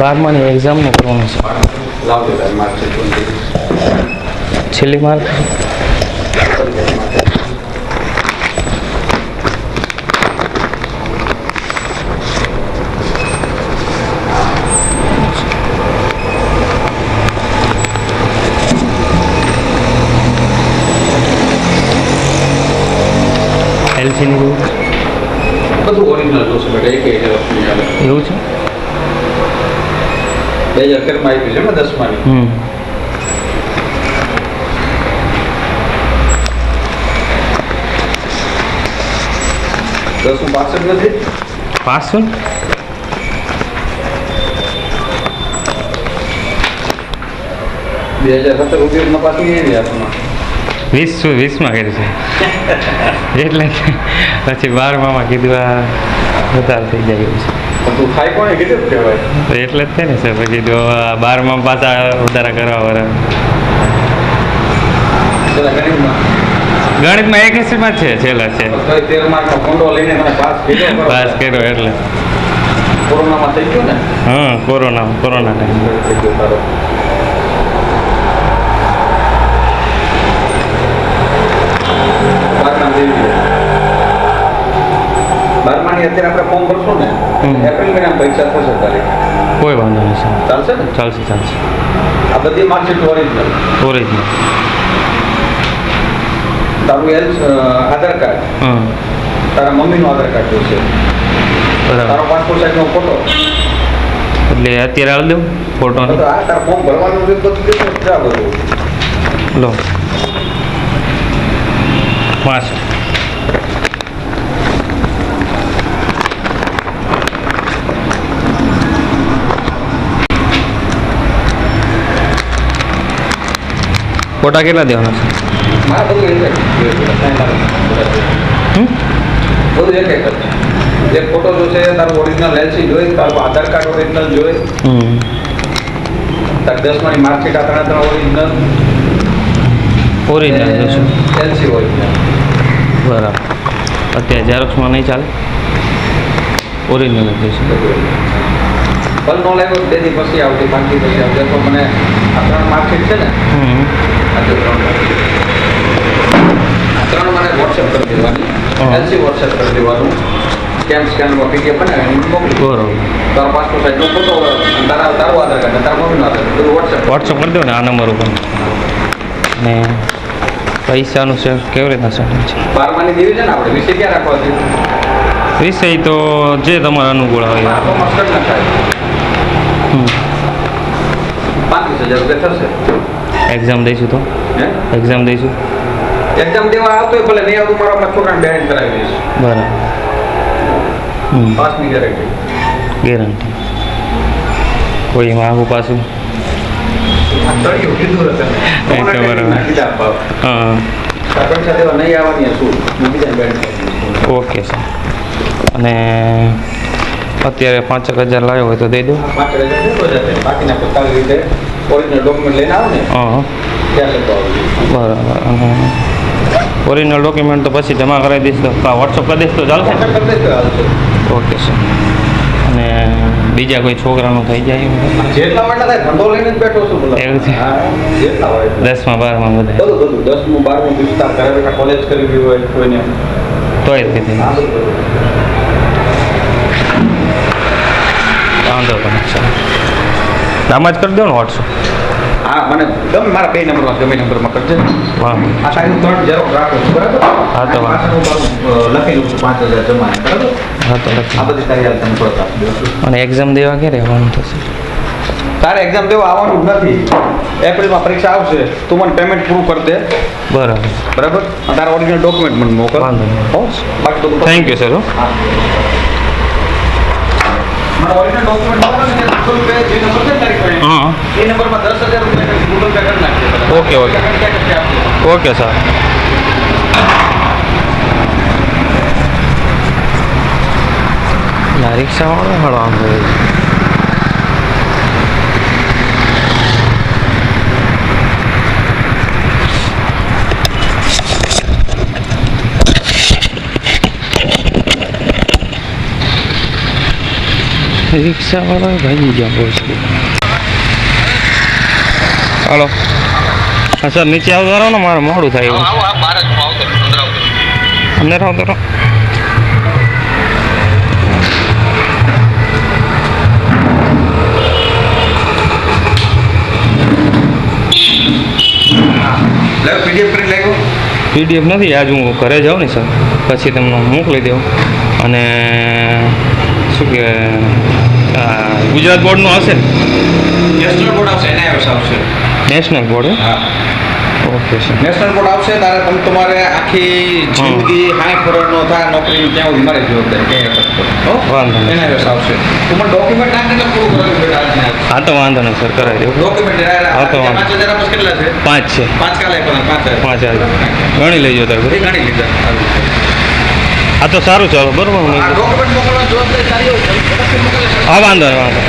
બારમાની એક્ઝામનું કરવાનું છે. લાવજો તારે માર્કશીટ છેલ્લી માર્ક એલસીની બુક બધું ઓરિજિનલ જોશે બેટા એક એક વસ્તુ નહીં આવે એવું છે? બે હજાર તેરમાં આવી છે ને દસમાની. દસમું પાસઠ નથી? પાસ બે હજાર સત્તર ઉપયોગમાં પાછું એ હાથમાં વીસ વીસમાં કર્યું છે. એટલે પછી બારમામાં કીધું આ વધારે થઈ જાય એવું છે. એટલે જ છે ને સર પછી જો બારમાં પાછા વધારા કરવા વાળા. ગણિતમાં? એક એસીમાં છે છેલ્લા છે. પાસ કર્યો એટલે. કોરોનામાં થઈ ગયો ને? હા કોરોના કોરોના ટાઈમ થઈ ગયો તારો બારમા દેવી છે. બારમાની આપણે ફોર્મ ભરશું ને. એપ્રિલ મહિના પરીક્ષા થશે તારી. કોઈ વાંધો નહીં સર ચાલશે ને? ચાલશે ચાલશે. આ બધી માર્કશીટ ઓરિજિનલ ઓરિજિનલ તારું એલ આધાર કાર્ડ. તારા મમ્મીનું આધાર કાર્ડ જોઈશે. તારો પાસપોર્ટ સાઇઝનો ફોટો એટલે અત્યારે આવી દઉં ફોટો આ તારા ફોર્મ ભરવાનું છે બધું. લો. પાંચ ફોટા કેટલા દેવાના છે? ફોટો જોશે તારું ઓરિજિનલ એલસી જોઈ તારું આધાર કાર્ડ ઓરિજિનલ જોઈ તારી દસમાની માર્કશીટ આ ત્રણે ત્રણ ઓરિજિનલ ઓરિજિનલ જોશું. એલસી ઓરિજિનલ બરાબર. અત્યારે ઝેરોક્સમાં નહીં ચાલે? ઓરિજિનલ જોશું. ભલ નો લાગ્યો બે પછી આવતી પાંચ પછી આવતી. તો મને આ ત્રણ માર્કેટ છે ને આ જો ત્રણ આ ત્રણ મને વોટ્સએપ કરી દેવાની. એલસી વોટ્સએપ કરી દેવાનું. સ્કેન સ્કેનમાં પીડીએફ બનાવીને મોકલી. બરોબર. તારો પાસપોર્ટ સાઈઝનો ફોટો તારા તારું આધાર કાર્ડ તારા મમ્મીનું આધાર કાર્ડ વોટ્સએપ વોટ્સઅપ કરી દો ને આ નંબર ઉપર. ને પૈસાનું છે કેવી રીતના સેટિંગ છે? બારમાની દેવી છે ને આપણે વિષય ક્યાં રાખવા છે? વિષય તો જે તમારે અનુકૂળ આવે આ કોમર્સ કરી નાખાય હમ. પાંત્રીસ હજાર રૂપિયા થશે. એક્ઝામ દઈશું તો. એક્ઝામ દઈશું. એક્ઝામ દેવા આવતો હોય ભલે નહીં આવતું મારો આપણા છોકરાને બેરેન્ટ કરાવી દઈશ. બરાબર. પાસની ગેરંટી ગેરંટી કોઈ એમાં આવું પાછું? ઓકે સર અને અત્યારે પાંચેક હજાર લાવ્યો હોય તો દઈ દો બાકીના પોતાની રીતે ઓરિજિનલ ડોક્યુમેન્ટ લઈને આવો ને. હા ત્યાં લેતો આવજો બરાબર ઓરિજિનલ ડોક્યુમેન્ટ તો પછી જમા કરાવી દઈશ તો. વોટ્સઅપ કરી દઈશ તો ચાલશે કરી ઓકે સર. અને બીજા કોઈ છોકરાનું થઈ જાય? જેટલા માટે થાય ધંધો લઈને જ બેઠો છું એવું છે? હા, જેટલા હોય એટલા. દસમાં બારમાં બધા. બધું બધું. દસમું બારમું વિસ્તાર બેઠા કોલેજ કરવી હોય કોઈને. તોય જ બધું. વાંધો તમે આમ જ કરી દો ને વોટ્સઅપ હા મને ગમે મારા બે નંબરમાં ગમે નંબરમાં કરજે. હા આ સાઈડ ત્રણ ઝેરોક્ષ રાખું બરાબર? હા, તો લખી લઉં તારું, લખેલું છે પાંચ હજાર જમા બરાબર? હા તો આ બધી તૈયારી તમે પરત આપી અને એક્ઝામ દેવા ક્યારે આવવાનું થશે? તારે એક્ઝામ દેવા આવવાનું જ નથી. એપ્રિલમાં પરીક્ષા આવશે તું મને પેમેન્ટ પૂરું કરી દે. બરાબર. બરાબર? તારા ઓરિજિનલ ડોક્યુમેન્ટ મને મોકલ. વાંધો નહીં. બાકી થેન્ક યુ સર હા. મને ઓરિજિનલ ડોક્યુમેન્ટ મોકલ ને ગૂગલ પે જે નંબર છે ને તારી હા. એ નંબરમાં દસ હજાર રૂપિયા ગૂગલ પે કરી નાખજો ઓકે, ઓકે. Okay sir. રિક્ષાવાળો હાડો રિક્ષાવાળો ભાગી ગયા બહુ હાલો હા સર નીચે આવતા રહો ને મારે મોડું થાય એવું. અંદર આવતો રહું. પીડીએફ પીડીએફ નથી આજ હું ઘરે જાઉં ને સર. પછી તમને મોકલી દઉં અને શું કે ગુજરાત બોર્ડનું હશે ને? નેશનલ બોર્ડ આવશે એનઆઈએસ આવશે. નેશનલ બોર્ડ હા. ઓકે સર નેશનલ બોર્ડ આવશે તારે તમે તમારે આખી જિંદગી હાઈ ફરજનો થાય નોકરી ત્યાં સુધી મારે જવાબદારી ક્યાંય વાંધો નહીં. એનઆઈએસ આવશે. તો મને ડોક્યુમેન્ટ નાખ એટલે પૂરું કરેલું બેટા આજને હા તો વાંધો નહીં સર કરાવી દઉં. ડોક્યુમેન્ટ હા તો વાંધો. પાંચ હજાર આપસ કેટલા છે? પાંચ છે. પાંચ કાલે પણ પાંચ પાંચ હજાર. ગણી લેજો તારે ગણી લીધા. હા તો સારું ચાલો બરોબર આ હું વાંધો નહીં વાંધો.